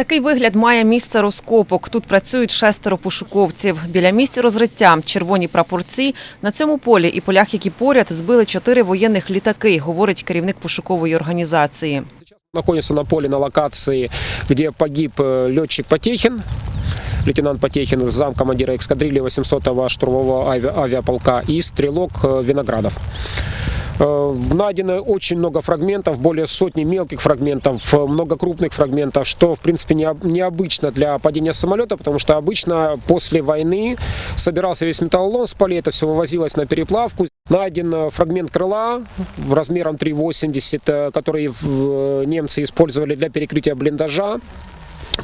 Такий вигляд має місце розкопок. Тут працюють шестеро пошуковців. Біля місць розриття червоні прапорці. На цьому полі і полях, які поряд, збили чотири воєнних літаки, говорить керівник пошукової організації. находится на поле на локации, где погиб э, летчик Потехин, лейтенант Потехин, замкомандира эскадрильи 800-го штурмового ави- авиаполка и стрелок э, Виноградов. Э, Найдено очень много фрагментов, более сотни мелких фрагментов, э, много крупных фрагментов, что в принципе необ- необычно для падения самолета, потому что обычно после войны собирался весь металлолом с полей, это все вывозилось на переплавку. Найден э, фрагмент крыла размером 3,80, э, который немцы использовали для перекрытия блиндажа.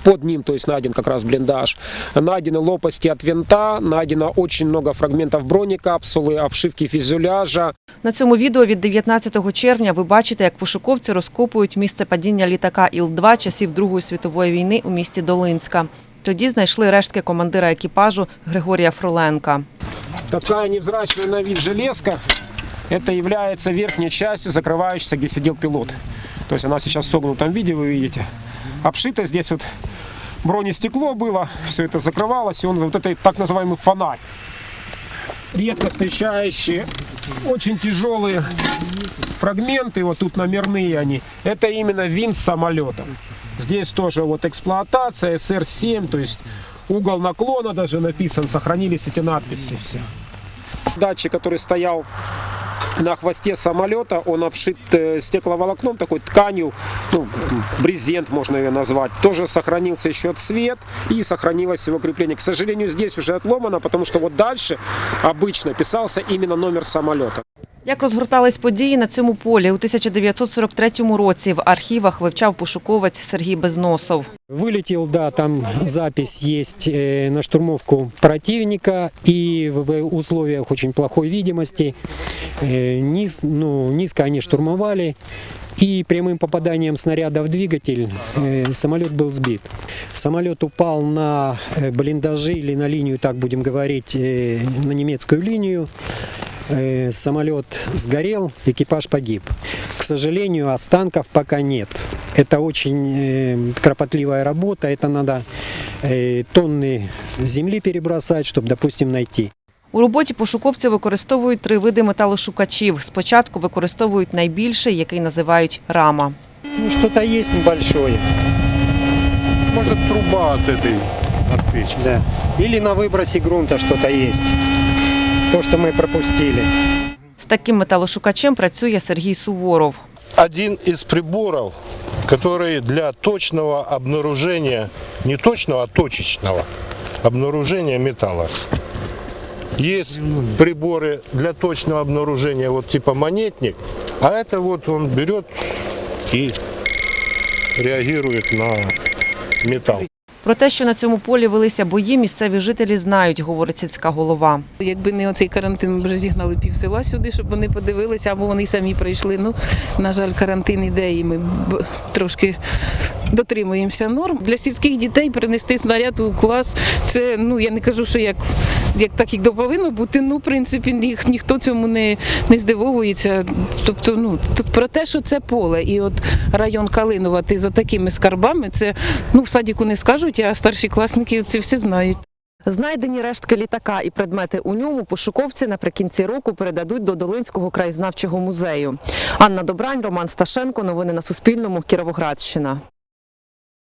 Под ним, то есть найден как раз блиндаж. Найдены лопасти от винта, найдено очень много фрагментов бронекапсулы, обшивки фюзеляжа. На цьому відео від 19 червня ви бачите, як пошуковці розкопують місце падіння літака Іл-2 часів Другої світової війни у місті Долинська. Тоді знайшли рештки командира екіпажу Григорія Фроленка. Такая невзрачная на вид железка, это является верхней частью закрывающейся, где сидел пилот. То есть она сейчас в согнутом виде, вы видите. Обшито здесь вот бронестекло было, все это закрывалось, и он вот это так называемый фонарь. Редко встречающие, очень тяжелые фрагменты, вот тут номерные они, это именно винт самолета. Здесь тоже вот эксплуатация, СР-7, то есть угол наклона даже написан, сохранились эти надписи все. Датчик, который стоял на хвосте самолета, он обшит э, стекловолокном, такой тканью, ну, брезент можно ее назвать. Тоже сохранился еще цвет и сохранилось его крепление. К сожалению, здесь уже отломано, потому что вот дальше обычно писался именно номер самолета. Як розгортались події на цьому полі у 1943 році в архівах вивчав пошуковець Сергій Безносов. Вылетел, да, там запись есть э, на штурмовку противника и в, в условиях очень плохой видимости э, низ, ну, низко они штурмовали и прямым попаданием снаряда в двигатель э, самолет был сбит. Самолет упал на э, блиндажи или на линию, так будем говорить, э, на немецкую линию. Э, Самолет сгорел, экипаж погиб. К сожалению, останков пока нет. Это очень э, кропотливая работа, это надо э, тонны земли перебросать, чтобы, допустим, найти. У роботі пошуковці використовують три види металошукачів. Спочатку використовують найбільший, який називають рама. Ну, что-то есть небольшое, Может, труба от этой от печки. да. Или на выбросе грунта что-то есть. То, что мы пропустили. З таким металошукачем працює Сергій Суворов. Один из приборов, который для точного обнаружения, не точного, а точечного обнаружения металла. Есть приборы для точного обнаружения, вот типа монетник, а это вот он берет и реагирует на металл. Про те, що на цьому полі велися бої, місцеві жителі знають, говорить сільська голова. Якби не оцей карантин, ми вже зігнали пів села сюди, щоб вони подивилися, або вони самі прийшли. Ну, на жаль, карантин іде, і ми трошки дотримуємося норм. Для сільських дітей перенести снаряд у клас, це ну я не кажу, що як, як так то повинно бути. Ну, в принципі, ніх, ніхто цьому не, не здивовується. Тобто, ну тут про те, що це поле, і от район Калинова, ти з отакими скарбами, це ну в садіку не скажуть, а старші класники це все знають. Знайдені рештки літака і предмети у ньому пошуковці наприкінці року передадуть до Долинського краєзнавчого музею. Анна Добрань, Роман Сташенко. Новини на Суспільному. Кіровоградщина.